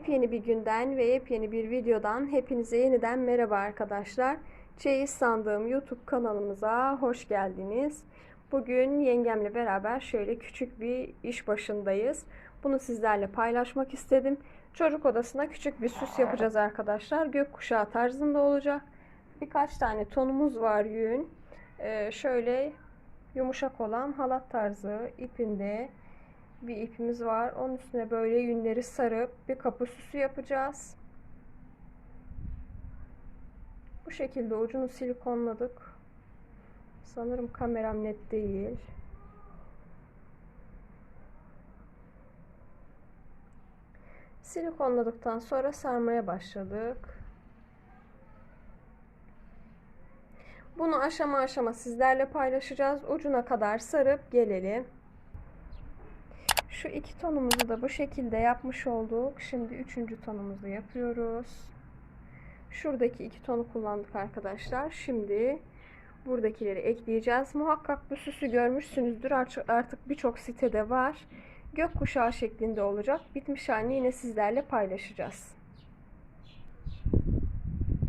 Yepyeni bir günden ve yepyeni bir videodan hepinize yeniden merhaba arkadaşlar. Çeyiz Sandığım YouTube kanalımıza hoş geldiniz. Bugün yengemle beraber şöyle küçük bir iş başındayız. Bunu sizlerle paylaşmak istedim. Çocuk odasına küçük bir süs yapacağız arkadaşlar. Gökkuşağı tarzında olacak. Birkaç tane tonumuz var yün. Ee, şöyle yumuşak olan halat tarzı ipinde bir ipimiz var. Onun üstüne böyle yünleri sarıp bir kapı süsü yapacağız. Bu şekilde ucunu silikonladık. Sanırım kameram net değil. Silikonladıktan sonra sarmaya başladık. Bunu aşama aşama sizlerle paylaşacağız. Ucuna kadar sarıp gelelim. Şu iki tonumuzu da bu şekilde yapmış olduk. Şimdi üçüncü tonumuzu yapıyoruz. Şuradaki iki tonu kullandık arkadaşlar. Şimdi buradakileri ekleyeceğiz. Muhakkak bu süsü görmüşsünüzdür. Artık birçok sitede var. Gökkuşağı şeklinde olacak. Bitmiş halini yine sizlerle paylaşacağız.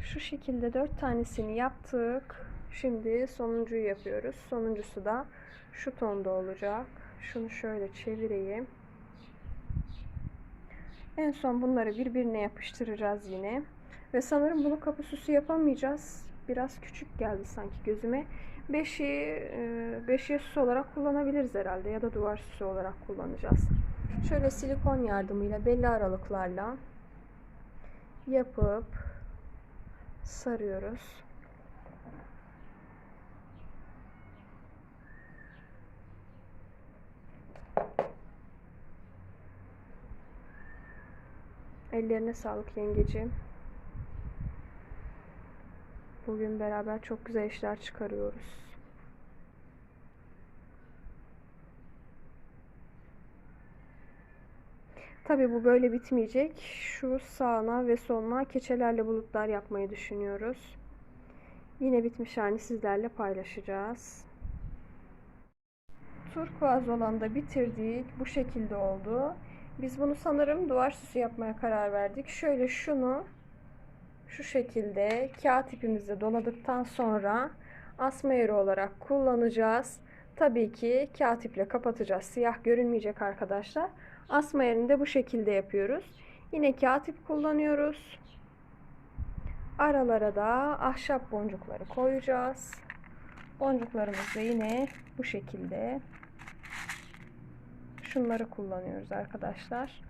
Şu şekilde dört tanesini yaptık. Şimdi sonuncuyu yapıyoruz. Sonuncusu da şu tonda olacak. Şunu şöyle çevireyim. En son bunları birbirine yapıştıracağız yine. Ve sanırım bunu kapı süsü yapamayacağız. Biraz küçük geldi sanki gözüme. Beşiği, e, beşiği süs olarak kullanabiliriz herhalde. Ya da duvar süsü olarak kullanacağız. Şöyle silikon yardımıyla belli aralıklarla yapıp sarıyoruz. Ellerine sağlık yengeciğim. Bugün beraber çok güzel işler çıkarıyoruz. Tabi bu böyle bitmeyecek. Şu sağına ve soluna keçelerle bulutlar yapmayı düşünüyoruz. Yine bitmiş halini sizlerle paylaşacağız. Turkuaz olan da bitirdik. Bu şekilde oldu. Biz bunu sanırım duvar süsü yapmaya karar verdik. Şöyle şunu şu şekilde kağıt ipimizle doladıktan sonra asma yeri olarak kullanacağız. Tabii ki kağıt iple kapatacağız. Siyah görünmeyecek arkadaşlar. Asma yerini de bu şekilde yapıyoruz. Yine kağıt ip kullanıyoruz. Aralara da ahşap boncukları koyacağız. Boncuklarımız da yine bu şekilde şunları kullanıyoruz arkadaşlar.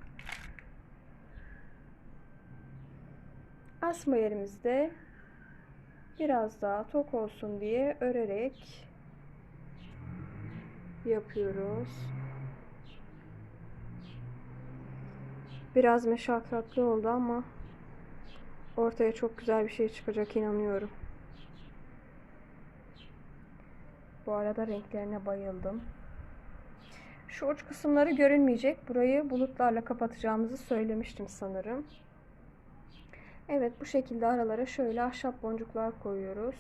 Asma yerimizde biraz daha tok olsun diye örerek yapıyoruz. Biraz meşakkatli oldu ama ortaya çok güzel bir şey çıkacak inanıyorum. Bu arada renklerine bayıldım. Şu uç kısımları görünmeyecek. Burayı bulutlarla kapatacağımızı söylemiştim sanırım. Evet bu şekilde aralara şöyle ahşap boncuklar koyuyoruz.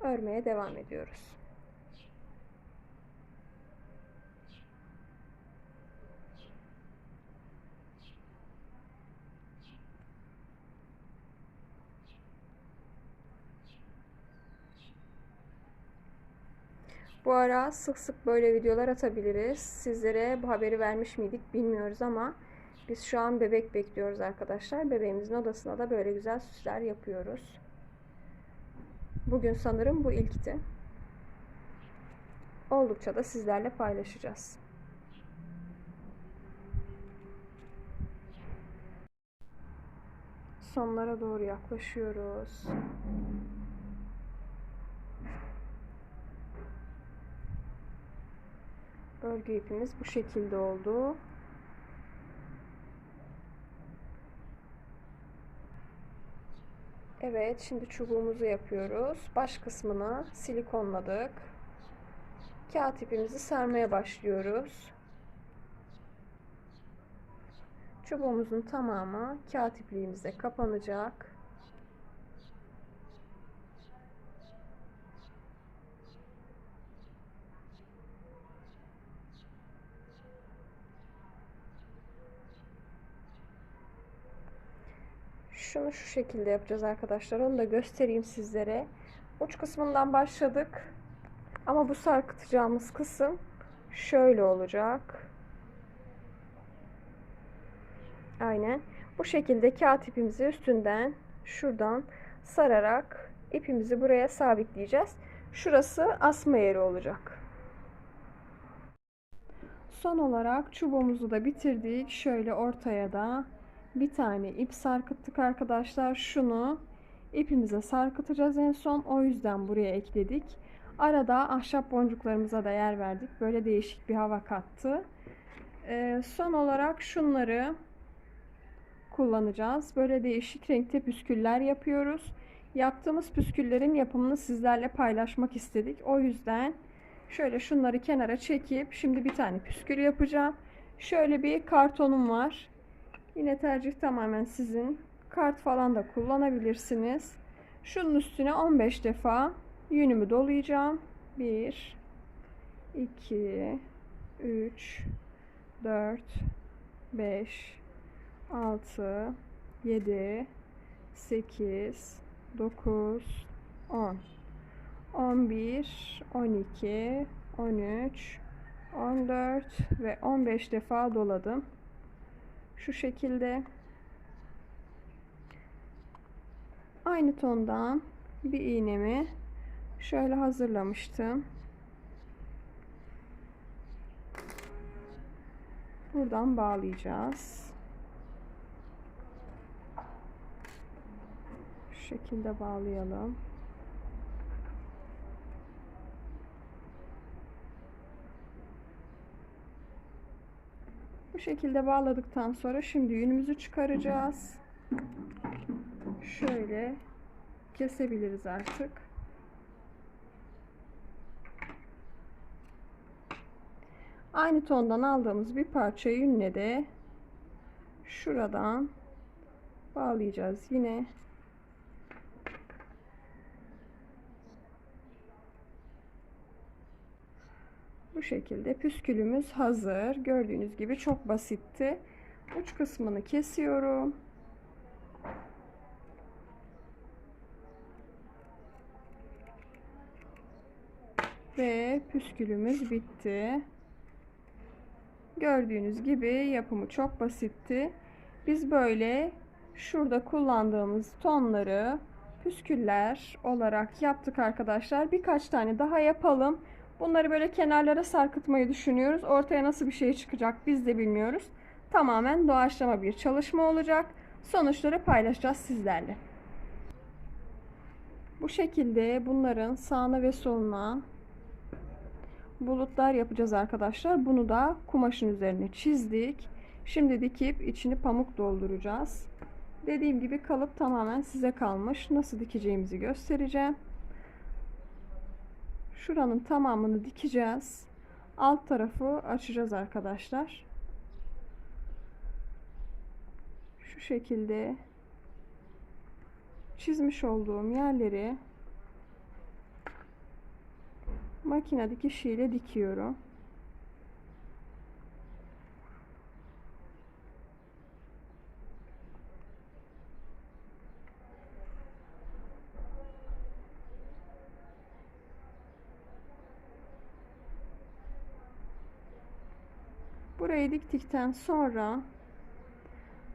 Örmeye devam ediyoruz. Bu ara sık sık böyle videolar atabiliriz. Sizlere bu haberi vermiş miydik bilmiyoruz ama biz şu an bebek bekliyoruz arkadaşlar. Bebeğimizin odasına da böyle güzel süsler yapıyoruz. Bugün sanırım bu ilkti. Oldukça da sizlerle paylaşacağız. Sonlara doğru yaklaşıyoruz. Örgü ipimiz bu şekilde oldu. Evet, şimdi çubuğumuzu yapıyoruz. Baş kısmına silikonladık. Kağıt ipimizi sarmaya başlıyoruz. Çubuğumuzun tamamı kağıt ipliğimizle kapanacak. Şunu şu şekilde yapacağız arkadaşlar. Onu da göstereyim sizlere. Uç kısmından başladık. Ama bu sarkıtacağımız kısım şöyle olacak. Aynen. Bu şekilde kağıt ipimizi üstünden şuradan sararak ipimizi buraya sabitleyeceğiz. Şurası asma yeri olacak. Son olarak çubuğumuzu da bitirdik. Şöyle ortaya da bir tane ip sarkıttık arkadaşlar. Şunu ipimize sarkıtacağız en son. O yüzden buraya ekledik. Arada ahşap boncuklarımıza da yer verdik. Böyle değişik bir hava kattı. Ee, son olarak şunları kullanacağız. Böyle değişik renkte püsküller yapıyoruz. Yaptığımız püsküllerin yapımını sizlerle paylaşmak istedik. O yüzden şöyle şunları kenara çekip şimdi bir tane püskül yapacağım. Şöyle bir kartonum var. Yine tercih tamamen sizin. Kart falan da kullanabilirsiniz. Şunun üstüne 15 defa yünümü dolayacağım. 1 2 3 4 5 6 7 8 9 10 11 12 13 14 ve 15 defa doladım. Şu şekilde aynı tondan bir iğnemi şöyle hazırlamıştım. Buradan bağlayacağız. Şu şekilde bağlayalım. Bu şekilde bağladıktan sonra şimdi yünümüzü çıkaracağız. Şöyle kesebiliriz artık. Aynı tondan aldığımız bir parça yünle de şuradan bağlayacağız yine. Şekilde püskülümüz hazır. Gördüğünüz gibi çok basitti. Uç kısmını kesiyorum. Ve püskülümüz bitti. Gördüğünüz gibi yapımı çok basitti. Biz böyle şurada kullandığımız tonları püsküller olarak yaptık arkadaşlar. Birkaç tane daha yapalım. Bunları böyle kenarlara sarkıtmayı düşünüyoruz. Ortaya nasıl bir şey çıkacak biz de bilmiyoruz. Tamamen doğaçlama bir çalışma olacak. Sonuçları paylaşacağız sizlerle. Bu şekilde bunların sağına ve soluna bulutlar yapacağız arkadaşlar. Bunu da kumaşın üzerine çizdik. Şimdi dikip içini pamuk dolduracağız. Dediğim gibi kalıp tamamen size kalmış. Nasıl dikeceğimizi göstereceğim. Şuranın tamamını dikeceğiz. Alt tarafı açacağız arkadaşlar. Şu şekilde çizmiş olduğum yerleri makine dikişiyle dikiyorum. Burayı diktikten sonra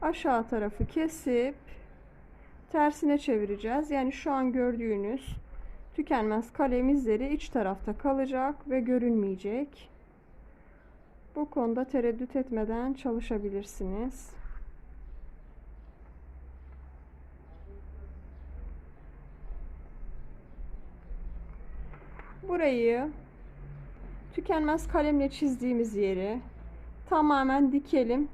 aşağı tarafı kesip tersine çevireceğiz. Yani şu an gördüğünüz tükenmez kalem izleri iç tarafta kalacak ve görünmeyecek. Bu konuda tereddüt etmeden çalışabilirsiniz. Burayı tükenmez kalemle çizdiğimiz yeri tamamen dikelim.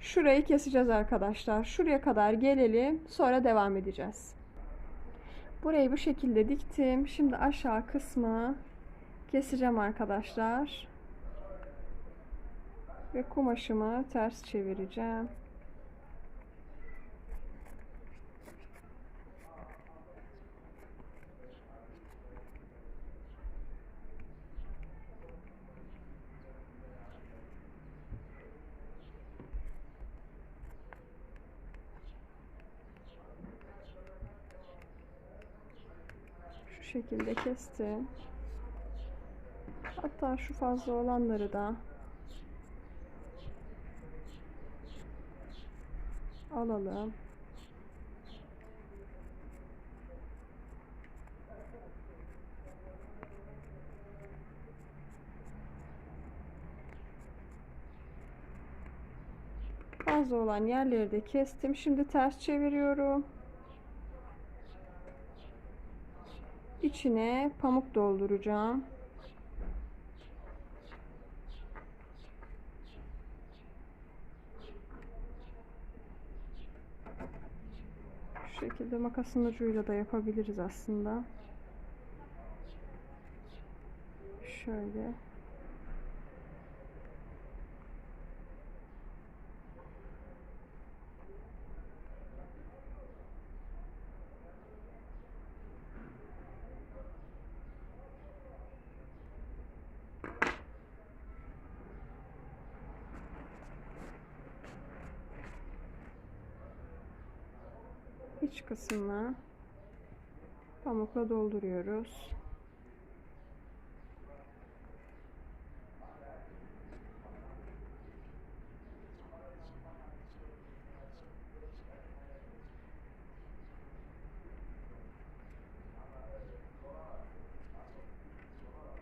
Şurayı keseceğiz arkadaşlar. Şuraya kadar gelelim. Sonra devam edeceğiz. Burayı bu şekilde diktim. Şimdi aşağı kısmı keseceğim arkadaşlar. Ve kumaşımı ters çevireceğim. Bu şekilde kestim. Hatta şu fazla olanları da alalım. Fazla olan yerleri de kestim. Şimdi ters çeviriyorum. İçine pamuk dolduracağım. Şu şekilde makasın ucuyla da yapabiliriz aslında. Şöyle. İç kısmına pamukla dolduruyoruz.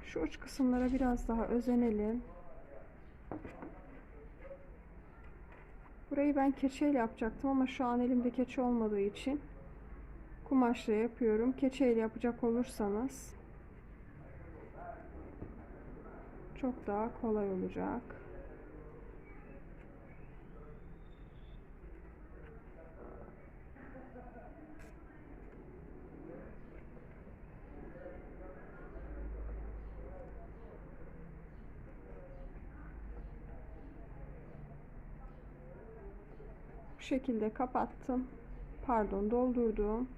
Şu uç kısımlara biraz daha özenelim. Burayı ben keçeyle yapacaktım ama şu an elimde keçe olmadığı için kumaşla yapıyorum. Keçeyle yapacak olursanız çok daha kolay olacak. Şekilde kapattım. Pardon doldurdum.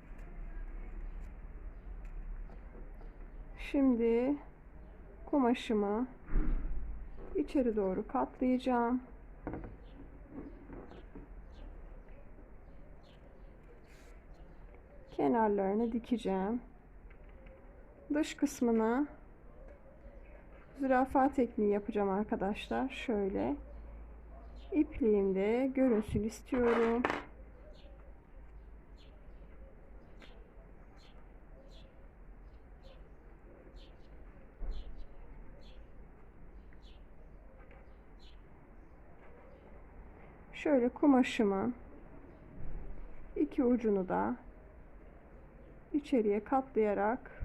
Şimdi kumaşımı içeri doğru katlayacağım. Kenarlarını dikeceğim. Dış kısmına zürafa tekniği yapacağım arkadaşlar. Şöyle ipliğimde görünsün istiyorum. Şöyle kumaşımı iki ucunu da içeriye katlayarak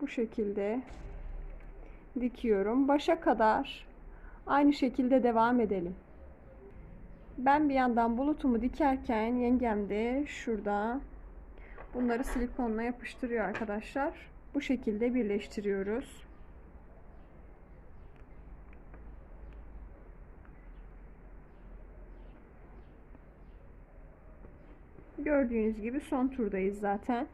bu şekilde dikiyorum. Başa kadar aynı şekilde devam edelim. Ben bir yandan bulutumu dikerken yengem de şurada bunları silikonla yapıştırıyor arkadaşlar. Bu şekilde birleştiriyoruz. Gördüğünüz gibi son turdayız zaten.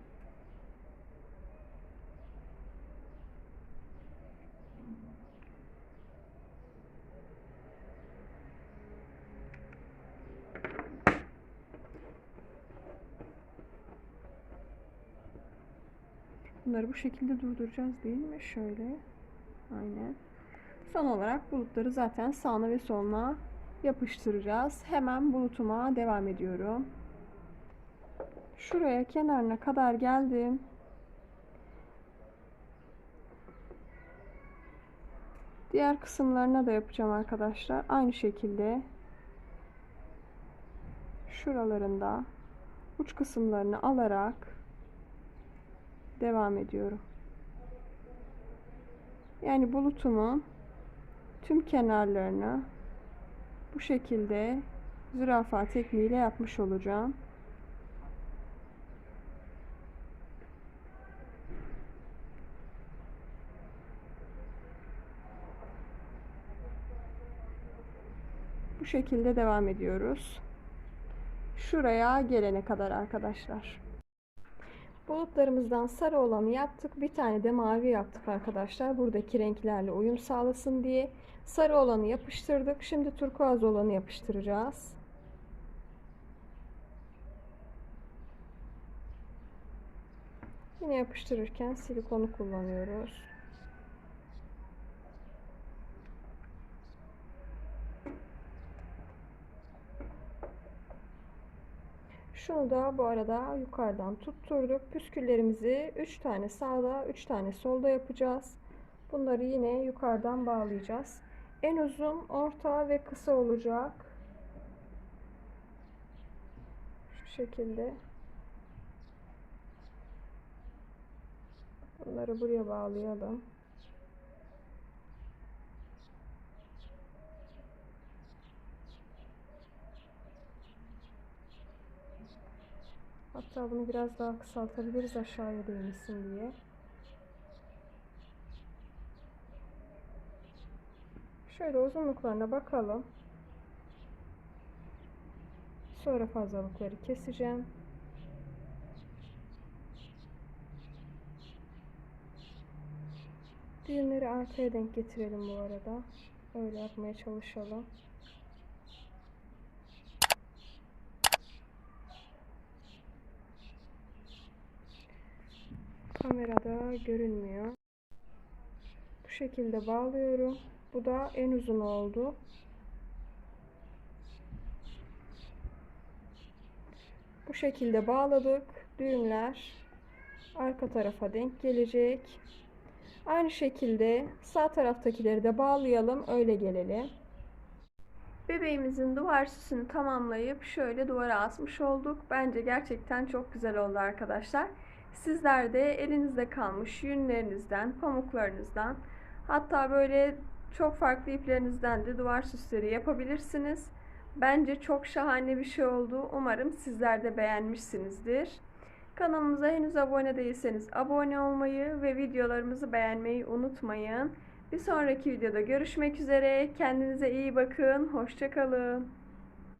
Bunları bu şekilde durduracağız değil mi? Şöyle. Aynen. Son olarak bulutları zaten sağına ve soluna yapıştıracağız. Hemen bulutuma devam ediyorum. Şuraya kenarına kadar geldim. Diğer kısımlarına da yapacağım arkadaşlar. Aynı şekilde şuralarında uç kısımlarını alarak devam ediyorum. Yani bulutumun tüm kenarlarını bu şekilde zürafa tekniğiyle yapmış olacağım. Bu şekilde devam ediyoruz. Şuraya gelene kadar arkadaşlar. Bulutlarımızdan sarı olanı yaptık. Bir tane de mavi yaptık arkadaşlar. Buradaki renklerle uyum sağlasın diye. Sarı olanı yapıştırdık. Şimdi turkuaz olanı yapıştıracağız. Yine yapıştırırken silikonu kullanıyoruz. Şunu da bu arada yukarıdan tutturduk. Püsküllerimizi 3 tane sağda, 3 tane solda yapacağız. Bunları yine yukarıdan bağlayacağız. En uzun, orta ve kısa olacak. Şu şekilde. Bunları buraya bağlayalım. Hatta bunu biraz daha kısaltabiliriz aşağıya değmesin diye. Şöyle uzunluklarına bakalım. Sonra fazlalıkları keseceğim. Düğümleri arkaya denk getirelim bu arada. Öyle yapmaya çalışalım. Kamerada görünmüyor. Bu şekilde bağlıyorum. Bu da en uzun oldu. Bu şekilde bağladık. Düğümler arka tarafa denk gelecek. Aynı şekilde sağ taraftakileri de bağlayalım. Öyle gelelim. Bebeğimizin duvar süsünü tamamlayıp şöyle duvara asmış olduk. Bence gerçekten çok güzel oldu arkadaşlar. Sizler de elinizde kalmış yünlerinizden, pamuklarınızdan hatta böyle çok farklı iplerinizden de duvar süsleri yapabilirsiniz. Bence çok şahane bir şey oldu. Umarım sizler de beğenmişsinizdir. Kanalımıza henüz abone değilseniz abone olmayı ve videolarımızı beğenmeyi unutmayın. Bir sonraki videoda görüşmek üzere. Kendinize iyi bakın. Hoşçakalın.